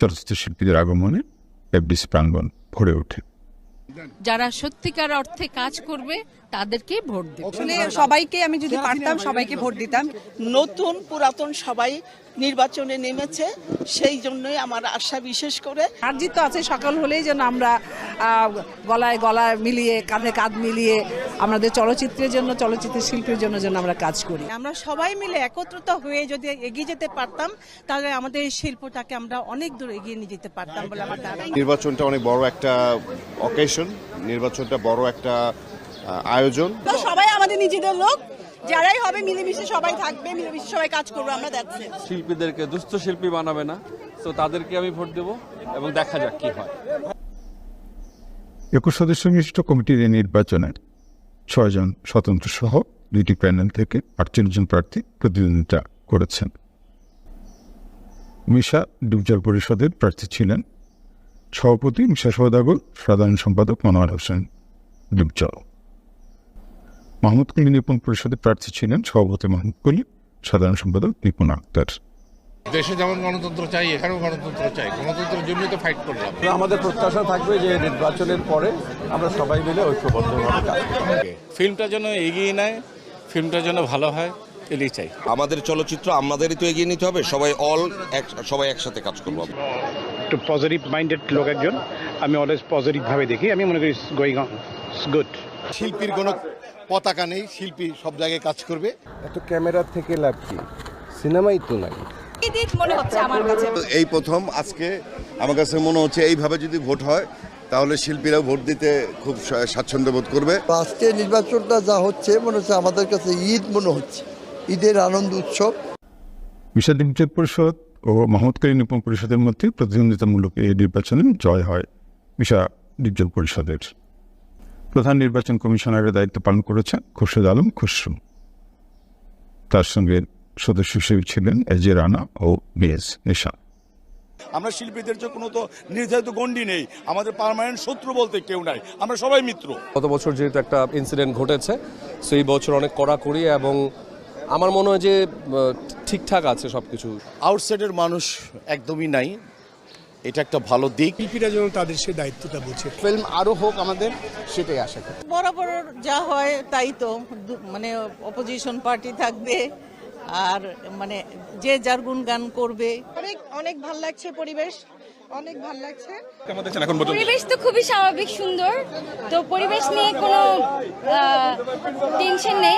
চলচ্চিত্র শিল্পীদের আগমনে এফডিসি প্রাঙ্গণ ভরে ওঠে। যারা সত্যিকার অর্থে কাজ করবে তাদেরকে ভোট দেবে আসলে সবাইকে আমি যদি পারতাম সবাইকে ভোট দিতাম। নতুন পুরাতন সবাই নির্বাচনে নেমেছে সেই জন্যই আমার আশা বিশেষ করে হারজিত তো আছে সকাল হলেই যেন আমরা আহ, গলায় গলা মিলিয়ে কাঁধে কাঁধ মিলিয়ে আমাদের চলচ্চিত্রের জন্য চলচ্চিত্র শিল্পের জন্য যেন আমরা কাজ করি। আমরা সবাই মিলে একত্রিত হয়ে যদি এগিয়ে যেতে পারতাম তাহলে আমাদের এই শিল্পটাকে আমরা অনেক দূর এগিয়ে নিয়ে যেতে পারতাম বলে আমার নির্বাচনটা অনেক বড় একটা অকেশন নির্বাচনটা বড় একটা আয়োজন। সবাই আমাদের নিজেদের লোক যারাই হবে মিলেমিশে সবাই থাকবে মিলেমিশে সবাই কাজ করবে আমরা দেখছি শিল্পীদেরকে দুস্থ শিল্পী বানাবে না তো তাদেরকে আমি ভোট দেব এবং দেখা যাক কি হয়। একুশ সদস্য বিশিষ্ট কমিটির এই নির্বাচনে ছয়জন স্বতন্ত্র সহ দুইটি প্যানেল থেকে আটচল্লিশ জন প্রার্থী প্রতিদ্বন্দ্বিতা করেছেন। মিশা ডিভিজন পরিষদের প্রার্থী ছিলেন সভাপতি মিশা সৌদাগর সাধারণ সম্পাদক মনোয়ার হোসেন ডিপজল মাহমুদ কলি নিপুণ পরিষদের প্রার্থী ছিলেন সভাপতি মাহমুদ কলি সাধারণ সম্পাদক নিপুণ আক্তার। দেশে যেমন গণতন্ত্র চাই এখানেও গণতন্ত্র চাই। গণতন্ত্রের জন্যই তো ফাইট করলাম। আমাদের প্রত্যাশা থাকবে যে নির্বাচনের পরে আমরা সবাই মিলে ঐক্যবদ্ধভাবে কাজ ফিল্মটা যেন এগিয়ে নেয় ফিল্মটা যেন ভালো হয় এটাই চাই। আমাদের চলচ্চিত্র আমাদেরই তো এগিয়ে নিতে হবে সবাই অল এক সবাই একসাথে কাজ করব। একটু পজিটিভ মাইন্ডেড লোক একজন। আমি অলওয়েজ পজিটিভভাবে দেখি। আমি মনে করি গোয়িং গুড শিল্পীর কোনো পতাকা নেই। শিল্পী সব জায়গায় কাজ করবে। এত ক্যামেরা থেকে লাভ কি? সিনেমাই তো নাই। মনে হচ্ছে আমার কাছে। এই প্রথম আজকে আমার কাছে মনে হচ্ছে এইভাবে যদি ভোট হয় তাহলে শিল্পীরাও ভোট দিতে খুব স্বাচ্ছন্দ্য বোধ করবে। আজকে নির্বাচনটা যা হচ্ছে মনে হচ্ছে আমাদের কাছে ঈদ মনে হচ্ছে। ঈদের আনন্দ উৎসব। ডিভিজন পরিষদ ও মাহমুদ কলি নিপুণ পরিষদের মধ্যে প্রতিদ্বন্দ্বিতামূলক এই নির্বাচনে জয় হয় মিশা ডিভিজন পরিষদের। প্রধান নির্বাচন কমিশনারের দায়িত্ব পালন করেছেন খুরশেদ আলম খুসরু। তার সঙ্গে সদস্য হিসেবে ছিলেন এজে রানা ও বিএস নিশা। আমরা শিল্পীদের যে কোনো তো নির্ধারিত গণ্ডি নেই আমাদের পার্মানেন্ট শত্রু বলতে কেউ নাই আমরা সবাই মিত্র। গত বছর যেহেতু একটা ইনসিডেন্ট ঘটেছে সেই বছর অনেক কড়াকড়ি এবং আমার মনে হয় যে ঠিকঠাক আছে সব কিছু আউটসাইডের মানুষ একদমই নাই। এটা একটা ভালো দিক। শিল্পীরা যেন তাদের সেই দায়িত্বটা বুঝে। ফিল্ম আরও হোক আমাদের সেটাই আশা করি। বরাবর যা হয় তাই তো। মানে অপোজিশন পার্টি থাকবে আর মানে যে যার গুণগান করবে। অনেক অনেক ভালো লাগছে পরিবেশ অনেক ভালো লাগছে। পরিবেশ তো খুবই স্বাভাবিক সুন্দর। তো পরিবেশ নিয়ে কোনো টেনশন নেই।